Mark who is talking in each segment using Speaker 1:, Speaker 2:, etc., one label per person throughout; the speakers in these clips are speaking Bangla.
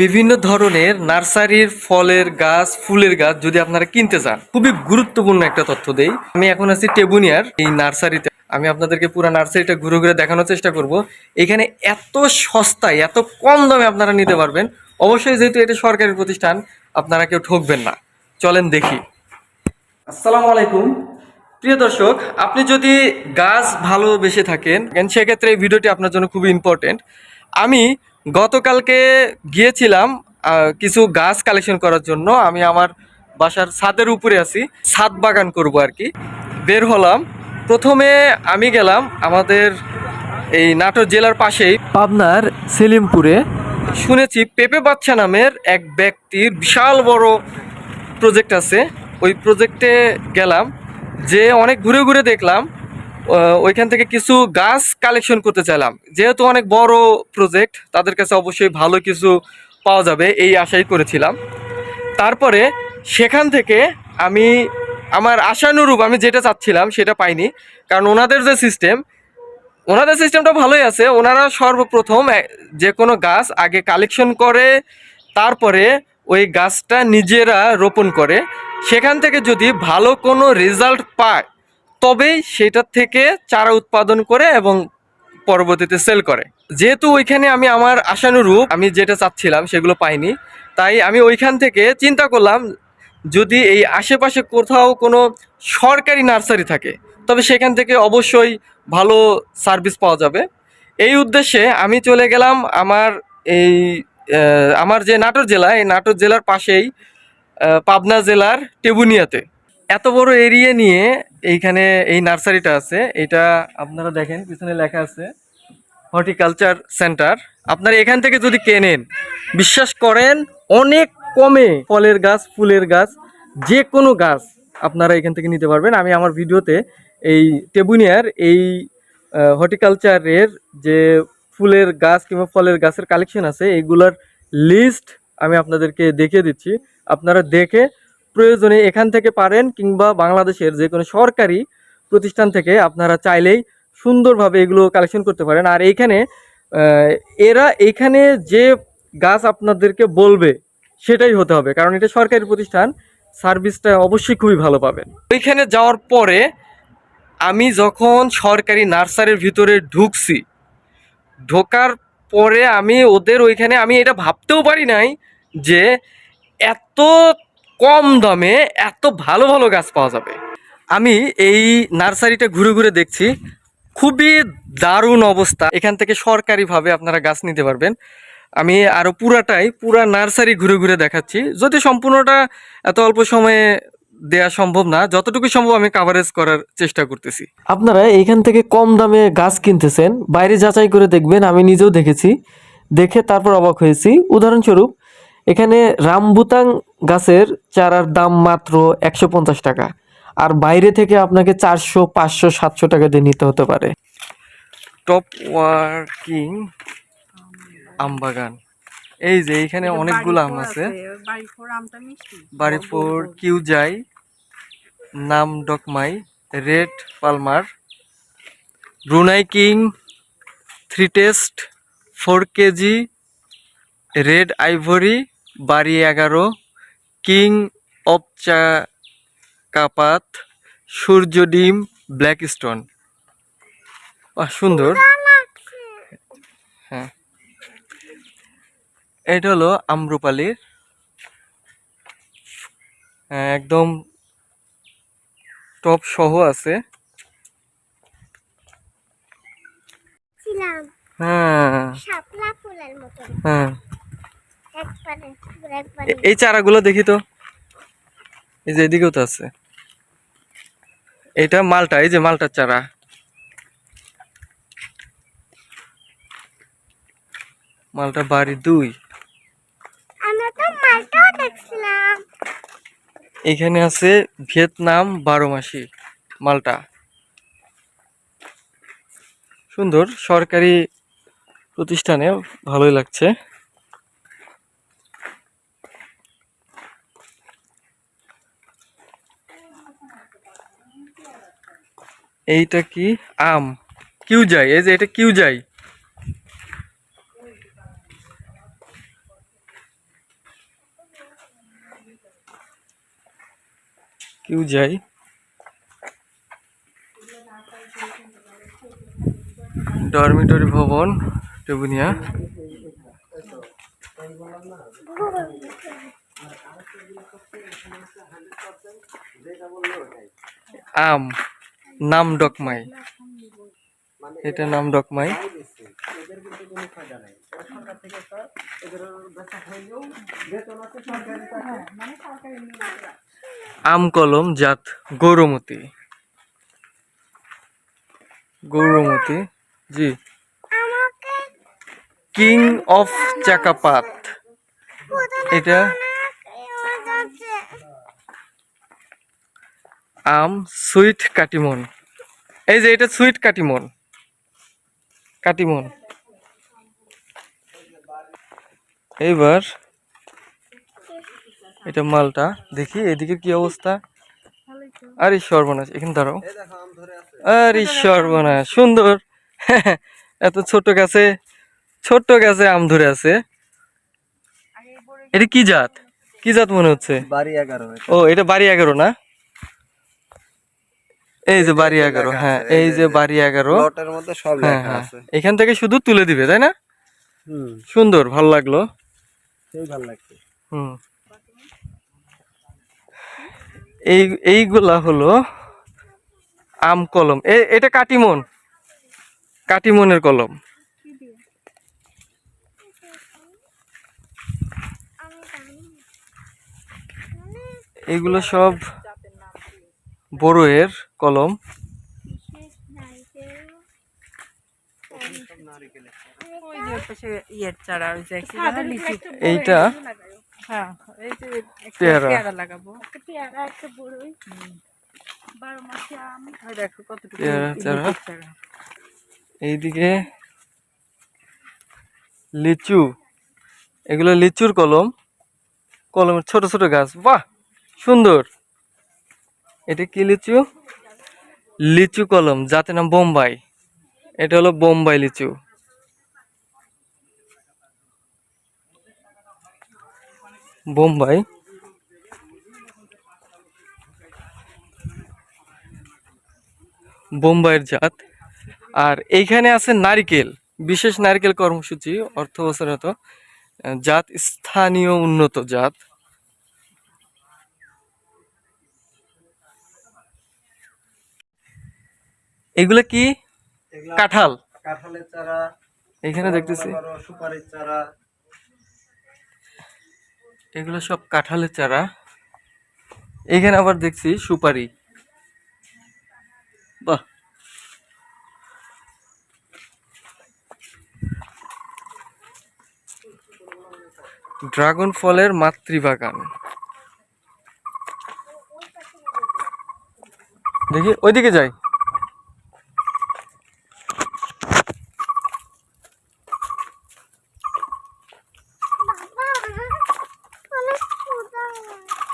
Speaker 1: বিভিন্ন ধরনের নার্সারির ফলের গাছ, ফুলের গাছ যদি আপনারা কিনতে চান, খুবই গুরুত্বপূর্ণ একটা তথ্য দেই। আমি এখন আছি টেবুনিয়ার এই নার্সারিতে। আমি আপনাদেরকে পুরো নার্সারিটা ঘুরে ঘুরে দেখানোর চেষ্টা করব। এখানে এত সস্তায়, এত কম দামে আপনারা নিতে পারবেন। অবশ্যই যেহেতু এটা সরকারি প্রতিষ্ঠান, আপনারা কেউ ঠকবেন না। চলেন দেখি। আসসালামু আলাইকুম। প্রিয় দর্শক, আপনি যদি গাছ ভালোবেসে থাকেন, সেক্ষেত্রে এই ভিডিওটি আপনার জন্য খুবই ইম্পর্টেন্ট আমি গতকালকে গিয়েছিলাম কিছু গাছ কালেকশন করার জন্য। আমি আমার বাসার ছাদের উপরে আছি, ছাদ বাগান করব আর কি। বের হলাম। প্রথমে আমি গেলাম আমাদের এই নাটোর জেলার পাশেই, পাবনার সেলিমপুরে। শুনেছি পেপে বাচ্চা নামের এক ব্যক্তির বিশাল বড় প্রজেক্ট আছে। ওই প্রজেক্টে গেলাম, যে অনেক ঘুরে ঘুরে দেখলাম। ওইখান থেকে কিছু গাছ কালেকশন করতে চাইলাম। যেহেতু অনেক বড় প্রজেক্ট তাদের কাছে অবশ্যই ভালো কিছু পাওয়া যাবে, এই আশাই করেছিলাম। তারপরে সেখান থেকে আমি, আমার আশানুরূপ আমি যেটা চাচ্ছিলাম সেটা পাইনি, কারণ ওনাদের যে সিস্টেম ওনাদের সিস্টেমটা ভালোই আছে। ওনারা সর্বপ্রথম যে কোনো গাছ আগে কালেকশন করে, তারপরে ওই গাছটা নিজেরা রোপণ করে। সেখান থেকে যদি ভালো কোনো রেজাল্ট পায় তবেই সেটার থেকে চারা উৎপাদন করে এবং পরবর্তীতে সেল করে। যেহেতু ওইখানে আমি আমার আশানুরূপ, আমি যেটা চাচ্ছিলাম সেগুলো পাইনি, তাই আমি ওইখান থেকে চিন্তা করলাম, যদি এই আশেপাশে কোথাও কোনো সরকারি নার্সারি থাকে, তবে সেখান থেকে অবশ্যই ভালো সার্ভিস পাওয়া যাবে। এই উদ্দেশ্যে আমি চলে গেলাম আমার এই আমার যে নাটোর জেলা, এই নাটোর জেলার পাশেই পাবনা জেলার টেবুনিয়াতে। এত বড় এরিয়া নিয়ে এইখানে এই নার্সারিটা আছে। এটা আপনারা দেখেন, পিছনে লেখা আছে, হর্টিকালচার সেন্টার। আপনারা এখান থেকে যদি কেনেন, বিশ্বাস করেন, অনেক কমে ফলের গাছ, ফুলের গাছ যে কোনো গাছ আপনারা এখান থেকে নিতে পারবেন। আমি আমার ভিডিওতে এই টেবুনিয়ার এই হর্টিকালচারের যে ফুলের গাছ কিংবা ফলের গাছের কালেকশন আছে এইগুলোর লিস্ট আমি আপনাদেরকে দেখিয়ে দিচ্ছি। আপনারা দেখে প্রয়োজনে এখান থেকে পারেন কিংবা বাংলাদেশের যে কোনো সরকারি প্রতিষ্ঠান থেকে আপনারা চাইলেই সুন্দরভাবে এগুলো কালেকশন করতে পারেন। আর এইখানে এরা এইখানে যে গাছ আপনাদেরকে বলবে সেটাই হতে হবে, কারণ এটা সরকারি প্রতিষ্ঠান, সার্ভিসটা অবশ্যই খুবই ভালো পাবেন। ওইখানে যাওয়ার পরে আমি যখন সরকারি নার্সারির ভিতরে ঢুকছি, ঢোকার পরে আমি ওদের ওইখানে, আমি এটা ভাবতেও পারি নাই যে এত কম দামে এত ভালো ভালো গাছ পাওয়া যাবে। আমি এই নার্সারিটা ঘুরে ঘুরে দেখছি। খুবই দারুণ অবস্থা। এখান থেকে সরকারিভাবে আপনারা গাছ নিতে পারবেন। আমি আরও পুরাটাই, পুরা নার্সারি ঘুরে ঘুরে দেখাচ্ছি। যদি সম্পূর্ণটা এত অল্প সময়ে দেয়া সম্ভব না যতটুকু সম্ভব আমি কাভারেজ করার চেষ্টা করতেছি। আপনারা এখান থেকে কম দামে গাছ কিনতেছেন, বাইরে যাচাই করে দেখবেন, আমি নিজেও দেখেছি। দেখে তারপর অবাক হয়েছি। উদাহরণস্বরূপ, এখানে রামবুতাং গাছের চারার দাম মাত্র একশো পঞ্চাশ টাকা। আর বাইরে থেকে আপনাকে চারশো পাঁচশো সাতশো টাকা দিয়ে নিতে হতে পারে। টপ ওয়ার্কিং আম বাগান। এই যে এইখানে অনেকগুলো আম আছে।
Speaker 2: বাড়িপুর আমটা মিষ্টি।
Speaker 1: বাড়িপুর কিউজাই নাম Dok Mai red Palmer Brunei King three test four KG red ivory Bari এগারো কিং অফ চা কাপাত সূর্য ডিম ব্ল্যাক স্টোন। সুন্দর। হ্যাঁ। এটা হলো আম্রপালির হ্যাঁ, একদম টপ সহ আছে। হ্যাঁ। হ্যাঁ। এই চারাগুলো দেখি তো। এই যে এদিকেও তো আছে। এটা মালটা এই যে মালটার চারা। মালটা বাড়ি দুই। এখানে আছে ভিয়েতনাম বারো মাসি মালটা। সুন্দর সরকারি প্রতিষ্ঠানে ভালোই লাগছে। এইটা কি? আম। কিউ যাই, এই যে এটা কিউ যাই। কিউ যাই। ডরমিটরি ভবন, টেবুনিয়া। আম। নাম ডকমাই। এটা নাম ডকমাই। আম কলম জাত গৌরমতি। গৌরমতি, জি। King of চাকাপাত। এটা আম সুইট কাটিমন। এই যে এটা সুইট কাটিমন। কাটিমন। এইবার এটা মালটা। দেখি এদিকে কি অবস্থা? আরে সর্বনাশ এখানে দাঁড়াও। আরে সর্বনাশ সুন্দর। এত ছোট গাছে ছোট্ট গাছে আম ধরে আছে। এটা কি জাত? কি জাত মনে হচ্ছে?
Speaker 3: বাড়ি এগারো
Speaker 1: ও এটা বাড়ি এগারো না? এই যে বাড়ি এগারো হ্যাঁ এই যে বাড়ি এগারো।
Speaker 3: লটের মধ্যে সব
Speaker 1: হ্যাঁ
Speaker 3: লেখা
Speaker 1: হ্যাঁ।
Speaker 3: আছে।
Speaker 1: এখান থেকে শুধু তুলে দিবে তাই না? সুন্দর ভালো লাগল।
Speaker 3: ভালো লাগছে।
Speaker 1: হুম। এই এইগুলা হলো আম কলম। এ এটা কাটিমন। কাটিমনের কলম।
Speaker 4: আমি
Speaker 1: এইগুলো সব বড়োয়ের কলম। এইটা এইদিকে লিচু। এগুলো লিচুর কলম। কলমের ছোট ছোট গাছ। বাহ সুন্দর। এটা কি লিচু? লিচু কলম যাতে নাম বোম্বাই। এটা হলো বোম্বাই লিচু। বোম্বাই। বোম্বাইয়ের জাত। আর এইখানে আছে নারিকেল। বিশেষ নারকেল কর্মসূচি অর্থ বছরত জাত স্থানীয় উন্নত জাত। এগুলো কি? কাঁঠাল।
Speaker 3: কাঁঠালের চারা
Speaker 1: এখানে দেখতেছি।
Speaker 3: সুপারির চারা।
Speaker 1: এগুলো সব কাঁঠালের চারা। এখানে আবার দেখছি সুপারি। বাহ। ড্রাগন ফলের মাতৃবাগান। দেখি ওইদিকে যাই।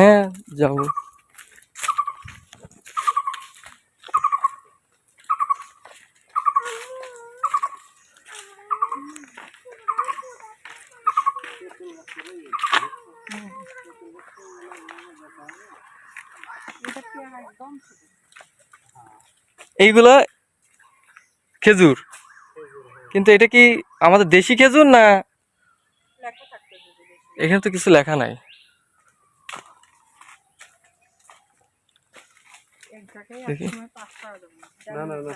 Speaker 1: হ্যাঁ যাব। এইগুলা খেজুর? কিন্তু এটা কি আমাদের দেশি খেজুর না? এখানে তো কিছু লেখা নাই
Speaker 2: এক জায়গায়
Speaker 1: দেখি।
Speaker 2: একসময় পাঁচ টাকা দেবো
Speaker 3: না। না না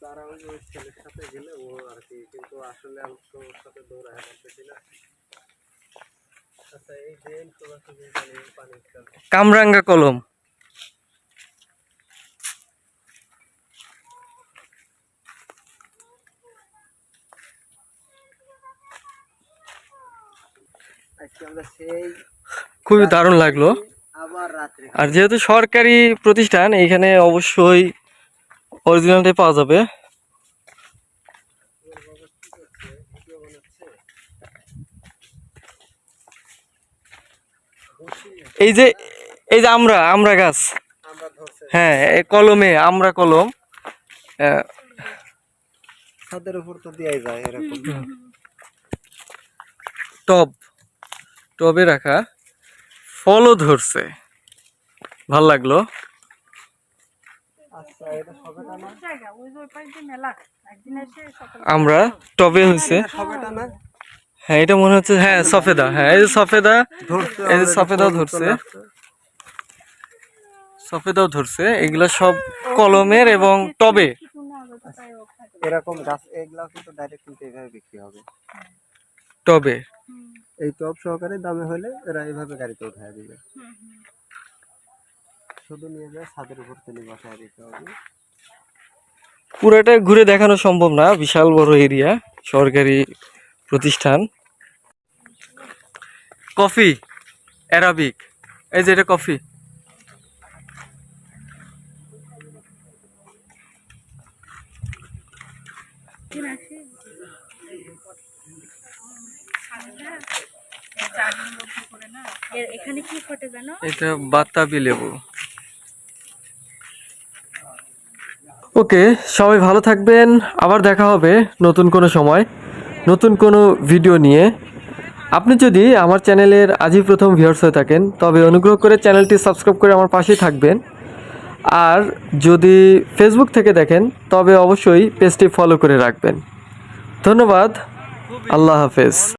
Speaker 3: চারা ওই ওই ছেলের সাথে গেলে ও আর কি কিন্তু আসলে আমি তো ওর সাথে দৌড়ায় পারতেছি না। আচ্ছা এই ড্রেন সোজাসুজি পানি পানির
Speaker 1: কামরাঙ্গা কলম।
Speaker 3: আজকে আমরা সেই
Speaker 1: খুবই দারুণ লাগল। আর যেহেতু সরকারি প্রতিষ্ঠান এইখানে অবশ্যই অরিজিনালটাই পাওয়া যাবে। এই যে এই যে আমরা আমরা গাছ। হ্যাঁ এই কলমে আমরা কলম। আহ,
Speaker 3: ছাদের উপর তো দেওয়াই যায় এরকম।
Speaker 1: টব। টবে রাখা। ফলও ধরছে। ভালো লাগল?
Speaker 3: আচ্ছা
Speaker 1: আমরা টবে হয়েছে। হ্যাঁ এটা মনে হচ্ছে হ্যাঁ সফেদা। হ্যাঁ এই যে সফেদা এই যে সফেদাও ধরছে। সফেদাও ধরছে। এগুলা সব কলমের এবং টবে।
Speaker 3: এরকম গাছ এগুলা কিন্তু ডাইরেক্ট কিন্তু এইভাবে বিক্রি হবে।
Speaker 1: টবে।
Speaker 3: এই টপ সহকারে দামে হলে এরা এইভাবে গাড়িতে উঠায় দিবে। শুধু নিয়ে যায় ছাদের উপর তুলে বসায় দিতে হবে।
Speaker 1: পুরোটা ঘুরে দেখানো সম্ভব না বিশাল বড় এরিয়া সরকারি প্রতিষ্ঠান। কফি অ্যারাবিক এই যে এটা কফি।
Speaker 4: এখানে কি ফটে জানো?
Speaker 1: এটা বাতাবি লেবু। ওকে, সবাই ভালো থাকবেন। আবার দেখা হবে নতুন কোনো সময়, নতুন কোনো ভিডিও নিয়ে। আপনি যদি আমার চ্যানেলের আজই প্রথম ভিউয়ার্স হয়ে থাকেন, তবে অনুগ্রহ করে চ্যানেলটি সাবস্ক্রাইব করে আমার পাশেই থাকবেন। আর যদি ফেসবুক থেকে দেখেন, তবে অবশ্যই পেজটি ফলো করে রাখবেন। ধন্যবাদ। আল্লাহ হাফেজ।